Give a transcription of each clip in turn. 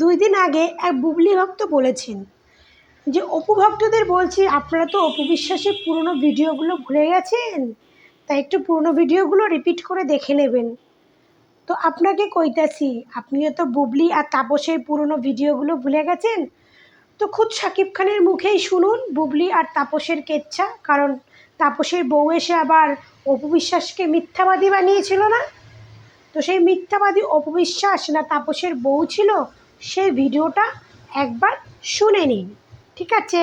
দুই দিন আগে এক বুবলি ভক্ত বলেছেন যে, অপু ভক্তদের বলছি, আপনারা তো অপু বিশ্বাসের পুরনো ভিডিওগুলো ভুলে গেছেন? তাই একটু পুরনো ভিডিওগুলো রিপিট করে দেখে নেবেন। তো আপনাকে কইতাছি, আপনিও তো বুবলি আর তাপসের পুরনো ভিডিওগুলো ভুলে গেছেন? তো খুদ শাকিব খানের মুখেই শুনুন বুবলি আর তাপসের কেচ্ছা, কারণ তাপসের বউ এসে আবার অপু বিশ্বাসকে মিথ্যাবাদী বানিয়েছিল না? তো সেই মিথ্যাবাদী অপবিশ্বাস না তাপসের বউ ছিল? সেই ভিডিওটা একবার শুনে নিন, ঠিক আছে?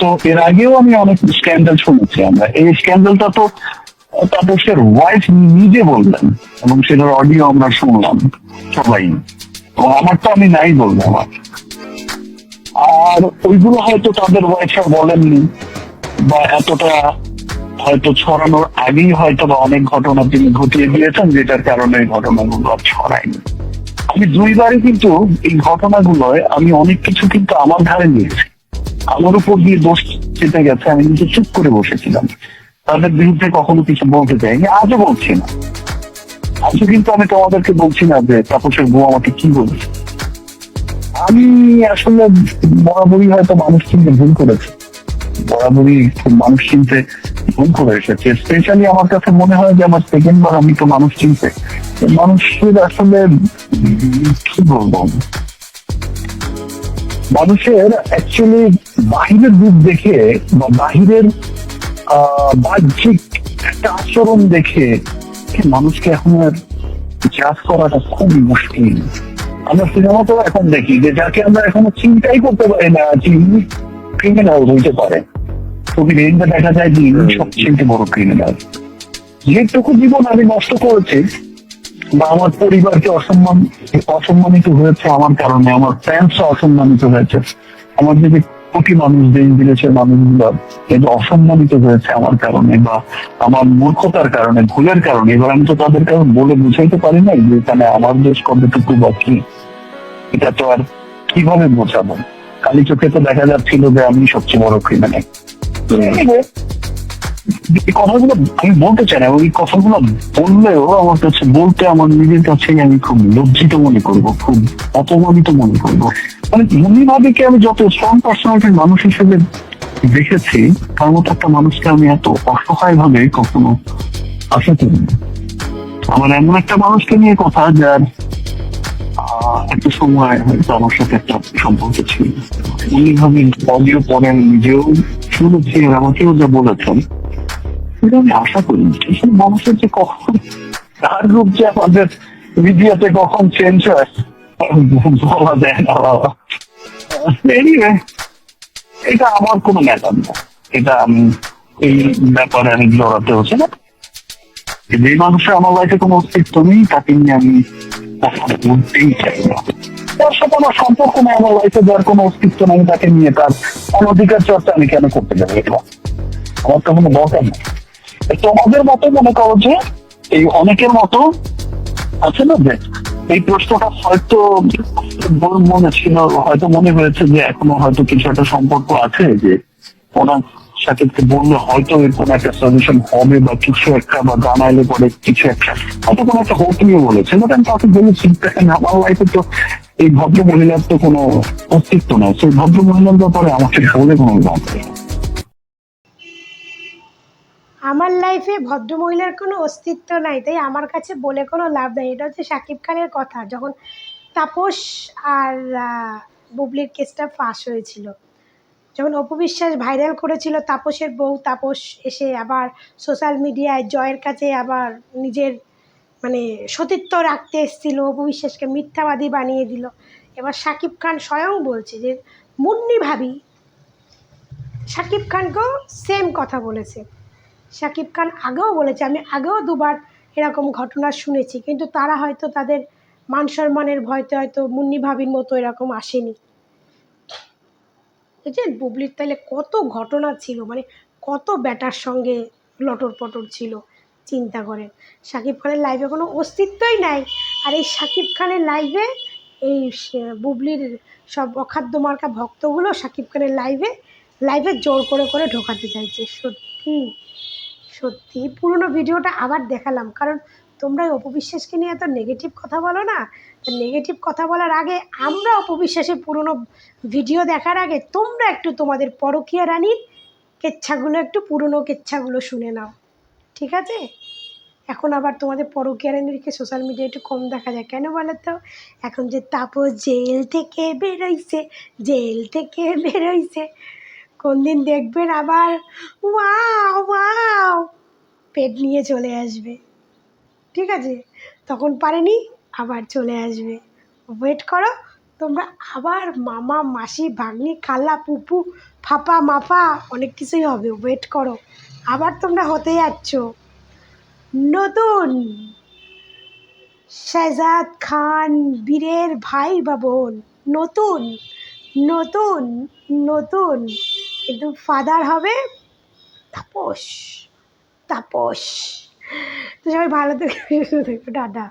তো এর আগেও আমি অনেক স্ক্যান্ডাল শুনেছি আমরা। এই স্ক্যান্ডালটা তো তাপসের ওয়াইফ নিজে বললেন, এবং সেটার অডিও আমরা শুনলাম, সবাই। আমার তো আমি নাই বলব আমার। আর ওইগুলো হয়তো তাদের ওয়াইফরা বলেননি, বা এতটা হয়তো ছড়ানোর আগেই হয়তো বা অনেক ঘটনা তিনি ঘটিয়ে দিয়েছেন, যেটার কারণে এই ঘটনাগুলো ছড়ায়নি। আমি দুইবারই কিন্তু এই ঘটনাগুলোয় আমি অনেক কিছু কিন্তু আমার ধারে নিয়েছি। আমার উপর দিয়ে দোষ চেপে গেছে, আমি কিন্তু চুপ করে বসেছিলাম। তাদের বিরুদ্ধে কখনো কিছু বলতে চাইনি আজও বলছি না। আজও কিন্তু আমি তোমাদেরকে বলছি না যে তাপসের বউ আমাকে কি বলছে। আমি আসলে বরাবরই হয়তো মানুষ চিনতে ভুল করেছে। বরাবরই খুব মানুষ চিনতে ভুল করে এসেছে। স্পেশালি আমার কাছে মনে হয় যে আমার সেকেন্ড বার আমি তো মানুষ চিনতে। মানুষের আসলে কি বলব? মানুষের অ্যাকচুয়ালি বাহিরের রূপ দেখে বা বাহিরের বাহ্যিক একটা আচরণ দেখে মানুষকে এখন আর জাজ করাটা খুবই মুশকিল। আমরা সিনেমাতেও এখন দেখি যে যাকে আমরা এখনও চিন্তাই করতে পারি না যিনি ক্রিমিনাল হইতে পারে। ছবি রেঞ্জে দেখা যায় যে ইনি সবচেয়ে বড় ক্রিমিনাল যেটুকু জীবন আমি নষ্ট করেছি বা আমার পরিবারকে অসম্মান অসম্মানিত হয়েছে আমার কারণে আমার ফ্যান্সরা অসম্মানিত হয়েছে। আমার যে কোটি মানুষ দেশ বিদেশের মানুষগুলো কিন্তু অসম্মানিত হয়েছে আমার কারণে বা আমার মূর্খতার কারণে ভুলের কারণে। এবার আমি তো তাদের কারণ বলে বুঝাইতে পারি নাই যে এখানে আমার দেশ কতটুকু বা কি। এটা তো আর কীভাবে বোঝাবো? কালি চোখে তো দেখা যাচ্ছিল যে আমি সবচেয়ে বড় ক্রিমিনাল এই কথাগুলো আমি বলতে চাই না ওই কথাগুলো বললেও আমার কাছে, বলতে আমার নিজের কাছেই আমি খুব লজ্জিত মনে করব, খুব অপমানিত মনে করব। মানে মনি আমি যত স্ট্রং পার্সোনালিটির মানুষ হিসেবে দেখেছি, তার মতো একটা মানুষকে আমি এত অসহায় ভাবে কখনো আশা করিনি। আমার এমন একটা মানুষকে নিয়ে কথা যার একটা সময় হয়তো আমার সাথে একটা সম্পর্ক ছিল। উনি ভাবে অডিও নিজেও শুনেছি আমাকেও যা বলেছেন। আমি আশা করি মানুষের যে কখন, তার রূপ যে আমাদের মিডিয়াতে কখন চেঞ্জ হয়, বলা যায় না বাবা। এটা আমার কোনো ম্যাটার না। এটা আমি এই ব্যাপারে আমি জড়াতে হচ্ছে না। যে মানুষের আমার লাইফে কোনো অস্তিত্ব নেই, তাকে নিয়ে আমি তার সাথে আমার সম্পর্ক নেই, আমার লাইফে যার কোনো অস্তিত্ব নেই, তাকে নিয়ে তার অনধিকার চর্চা আমি কেন করতে যাব? এটা আমার তো কোনো দরকার নেই। তোমাদের মতো মনে করো যে এই অনেকের মতো আছে না যে এই প্রশ্নটা হয়তো মনে ছিল, হয়তো মনে হয়েছে যে এখনও হয়তো কিছু একটা সম্পর্ক আছে যে ওনার সাকিবকে বললে, হয়তো এর কোনো একটা সলিউশন হবে বা কিছু একটা বা জানাইলে পরে কিছু একটা হয়তো কোনো একটা হোক বলেছে বাট আমি তাকে বলেছি, দেখেন, আমার লাইফে তো এই ভদ্র মহিলার তো কোনো অস্তিত্ব নাই সেই ভদ্র মহিলার ব্যাপারে আমাকে বলে কোনো লাভ নেই। আমার লাইফে ভদ্রমহিলার কোনো অস্তিত্ব নাই, তাই আমার কাছে বলে কোনো লাভ নেই। এটা হচ্ছে শাকিব খানের কথা, যখন তাপস আর বুবলির কেসটা ফাঁস হয়েছিল। যখন অপবিশ্বাস ভাইরাল করেছিল তাপসের বউ, তাপস এসে আবার সোশ্যাল মিডিয়ায় জয়ের কাছে আবার নিজের মানে সতীত্ব রাখতে এসেছিল। অপবিশ্বাসকে মিথ্যাবাদী বানিয়ে দিল। এবার শাকিব খান স্বয়ং বলছে যে, মুন্নি ভাবি শাকিব খানকেও সেম কথা বলেছে। শাকিব খান আগেও বলেছে, আমি আগেও দুবার এরকম ঘটনা শুনেছি, কিন্তু তারা হয়তো তাদের মান সম্মানের ভয়তে হয়তো মুন্নি ভাবির মতো এরকম আসেনি। বুঝছেন বুবলির তাহলে কত ঘটনা ছিল মানে কত ব্যাটার সঙ্গে লটর পটর ছিল, চিন্তা করেন। শাকিব খানের লাইভে কোনো অস্তিত্বই নাই। আর এই শাকিব খানের লাইভে এই বুবলির সব অখাদ্য মার্কা ভক্তগুলো শাকিব খানের লাইভে লাইভে জোর করে করে ঢোকাতে চাইছে। সত্যি সত্যি। পুরনো ভিডিওটা আবার দেখালাম, কারণ তোমরা অপবিশ্বাসকে নিয়ে এত নেগেটিভ কথা বলো না। নেগেটিভ কথা বলার আগে আমরা অপবিশ্বাসে পুরনো ভিডিও দেখার আগে তোমরা একটু তোমাদের পরকীয়া রানীর কেচ্ছাগুলো, একটু পুরনো কেচ্ছাগুলো শুনে নাও। ঠিক আছে? এখন আবার তোমাদের পরকীয়া রানীরকে সোশ্যাল মিডিয়ায় একটু কম দেখা যায়। কেন বলো তো? এখন যে তাপস জেল থেকে বেরোইছে, জেল থেকে বেরোইছে। কোন দিন দেখবেন আবার ওয়াও ওয়াও, পেট নিয়ে চলে আসবে। ঠিক আছে? তখন পারেনি? আবার চলে আসবে। ওয়েট করো, তোমরা আবার মামা, মাসি, ভাগ্নি, খালা পুপু ফাপা মাপা অনেক কিছুই হবে। ওয়েট করো, আবার তোমরা হতে যাচ্ছ। নতুন শাহজাদ খান, বীরের ভাই বা বোন। নতুন নতুন নতুন। কিন্তু ফাদার হবে তাপস তাপস। তো সবাই ভালো থেকে, টাটা।